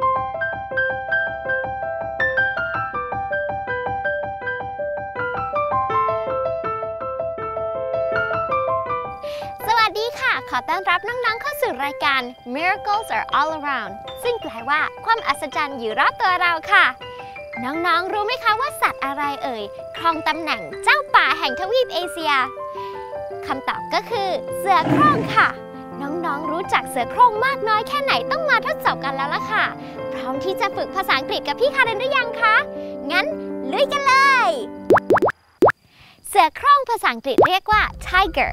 สวัสดีค่ะ ขอต้อนรับน้องๆเข้าสู่รายการ Miracles are all around ซึ่งแปลว่าความอัศจรรย์อยู่รอบตัวเราค่ะ น้องๆ รู้ไหมคะว่าสัตว์อะไรเอ่ย ครองตำแหน่งเจ้าป่าแห่งทวีปเอเชีย คำตอบก็คือเสือโคร่งค่ะ น้องๆ รู้จักเสือโคร่งมากน้อยแค่ไหนต้องมาทดสอบกันแล้วล่ะค่ะ พร้อมที่จะฝึกภาษาอังกฤษกับพี่คาเรนหรือยังคะ งั้นลุยกันเลย เสือโคร่งภาษาอังกฤษเรียกว่า tiger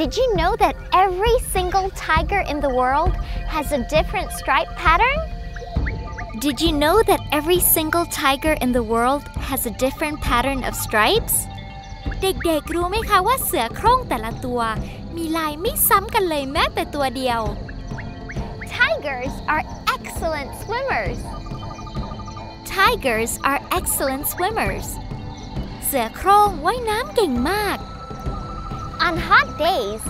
Did you know that every single tiger in the world has a different stripe pattern? Did you know that every single tiger in the world has a different pattern of stripes? เด็กๆ รู้ไหมคะว่าเสือโคร่งแต่ละตัว มีลายไม่ซ้ำกันเลยแม้แต่ตัวเดียว Tigers are excellent swimmers. Tigers are excellent swimmers. เสือโคร่งว่ายน้ำเก่งมาก On hot days,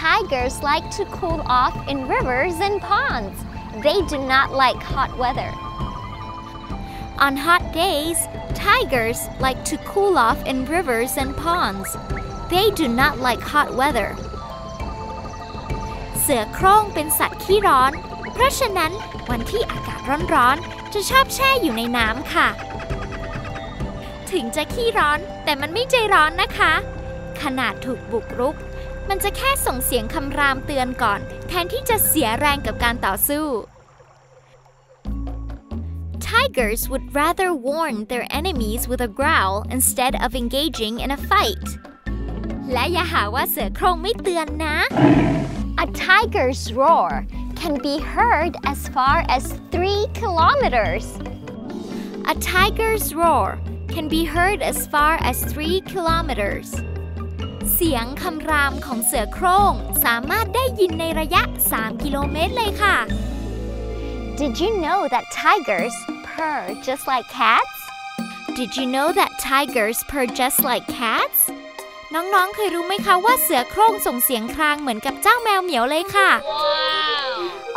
tigers like to cool off in rivers and ponds. They do not like hot weather. On hot days, tigers like to cool off in rivers and ponds. They do not like hot weather. เสือโคร่งเป็นสัตว์ขี้ร้อน เพราะฉะนั้นวันที่อากาศร้อนๆ จะชอบแช่อยู่ในน้ำค่ะ ถึงจะขี้ร้อนแต่มันไม่ใจร้อนนะคะ ขนาดถูกบุกรุก มันจะแค่ส่งเสียงคำรามเตือนก่อน แทนที่จะเสียแรงกับการต่อสู้ Tigers would rather warn their enemies with a growl instead of engaging in a fight และอย่าหาว่าเสือโคร่งไม่เตือนนะ A tiger's roar can be heard as far as 3 kilometers A tiger's roar can be heard as far as 3 kilometers เสียงคำรามของเสือโคร่งสามารถได้ยินในระยะ 3 กิโลเมตรเลยค่ะ Did you know that tigers purr just like cats? Did you know that tigers purr just like cats? น้องๆ เคยรู้ไหมคะว่าเสือโคร่งส่งเสียงครางเหมือนกับเจ้าแมวเหมียวเลยค่ะ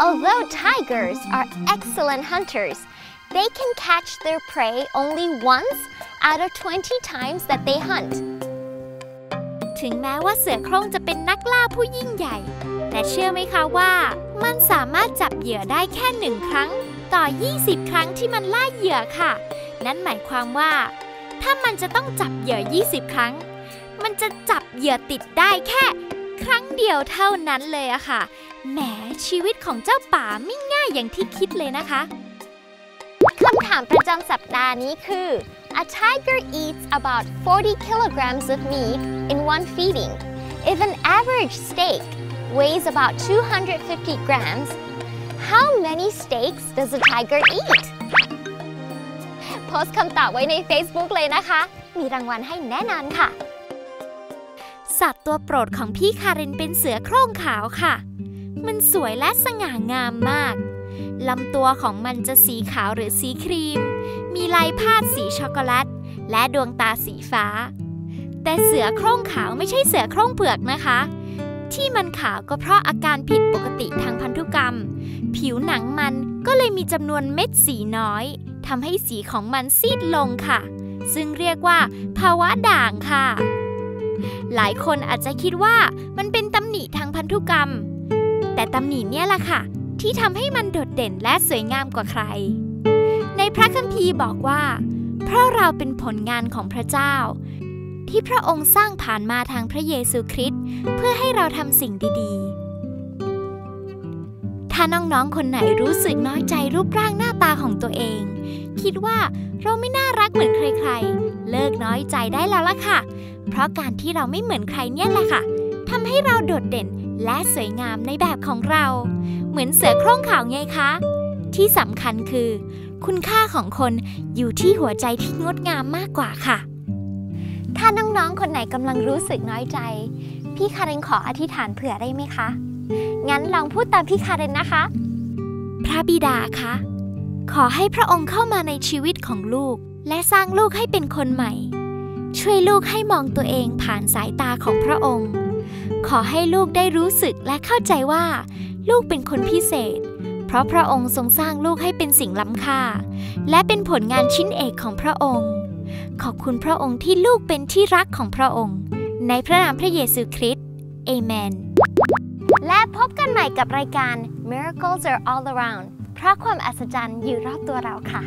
Although tigers are excellent hunters, they can catch their prey only once out of 20 times that they hunt. ถึงแม้ว่าเสือโคร่งจะเป็นนักล่าผู้ยิ่งใหญ่ แต่เชื่อไหมคะว่า มันสามารถจับเหยื่อได้แค่หนึ่งครั้ง ต่อ 20 ครั้งที่มันล่าเหยื่อค่ะ นั่นหมายความว่า ถ้ามันจะต้องจับเหยื่อ 20 ครั้ง มันจะจับเหยื่อติดได้แค่ ครั้งเดียวเท่านั้นเลยอะค่ะ แหมชีวิตของเจ้าป่าไม่ง่ายอย่างที่คิดเลยนะคะคำถามประจำสัปดาห์นี้คือ A tiger eats about 40 kilograms of meat in one feeding. If an average steak weighs about 250 grams, how many steaks does a tiger eat? โพสคำตอบไว้ใน Facebook เลยนะคะ มีรางวัลให้แน่นอนค่ะ สัตว์ตัวโปรดของพี่คารินเป็นเสือโคร่งขาวค่ะ มันสวยและสง่างามมาก ลำตัวของมันจะสีขาวหรือสีครีม มีลายพาดสีช็อกโกแลต และดวงตาสีฟ้า แต่เสือโคร่งขาวไม่ใช่เสือโคร่งเผือกนะคะ ที่มันขาวก็เพราะอาการผิดปกติทางพันธุกรรม ผิวหนังมันก็เลยมีจำนวนเม็ดสีน้อยทำให้สีของมันซีดลงค่ะ ซึ่งเรียกว่า ภาวะด่างค่ะ หลายคนอาจจะคิดว่ามันเป็นตำหนิทางพันธุกรรม แต่ตำหนิเนี่ยแหละค่ะ ที่ทำให้มันโดดเด่นและสวยงามกว่าใคร ในพระคัมภีร์บอกว่า เพราะเราเป็นผลงานของพระเจ้า ที่พระองค์สร้างผ่านมาทางพระเยซูคริสต์เพื่อให้เราทำสิ่งดีๆ ถ้าน้องๆ คนไหนรู้สึกน้อยใจรูปร่างหน้าตาของตัวเอง คิดว่าเราไม่น่ารักเหมือนใครๆ เลิกน้อยใจได้แล้วล่ะค่ะ เพราะการที่เราไม่เหมือนใครเนี่ยแหละค่ะทำให้เราโดดเด่นและสวยงามในแบบของเรา เหมือนเสือโคร่งขาวไงคะ ที่สำคัญคือ คุณค่าของคนอยู่ที่หัวใจที่งดงามมากกว่าค่ะ ถ้าน้องๆ คนไหนกำลังรู้สึกน้อยใจ พี่คารินขออธิษฐานเผื่อได้ไหมคะ งั้นลองพูดตามพี่คารินนะคะ พระบิดาคะ ขอให้พระองค์เข้ามาในชีวิตของลูก และสร้างลูกให้เป็นคนใหม่ ช่วยลูกให้มองตัวเองผ่านสายตาของพระองค์ ขอให้ลูกได้รู้สึกและเข้าใจว่า ลูกเป็นคนพิเศษ เพราะพระองค์ทรงสร้างลูกให้เป็นสิ่งล้ำค่า และเป็นผลงานชิ้นเอกของพระองค์ ขอบคุณพระองค์ที่ลูกเป็นที่รักของพระองค์ ในพระนามพระเยซูคริสต์เอเมน และพบกันใหม่กับรายการ Miracles are all around เพราะความอัศจรรย์อยู่รอบตัวเราค่ะ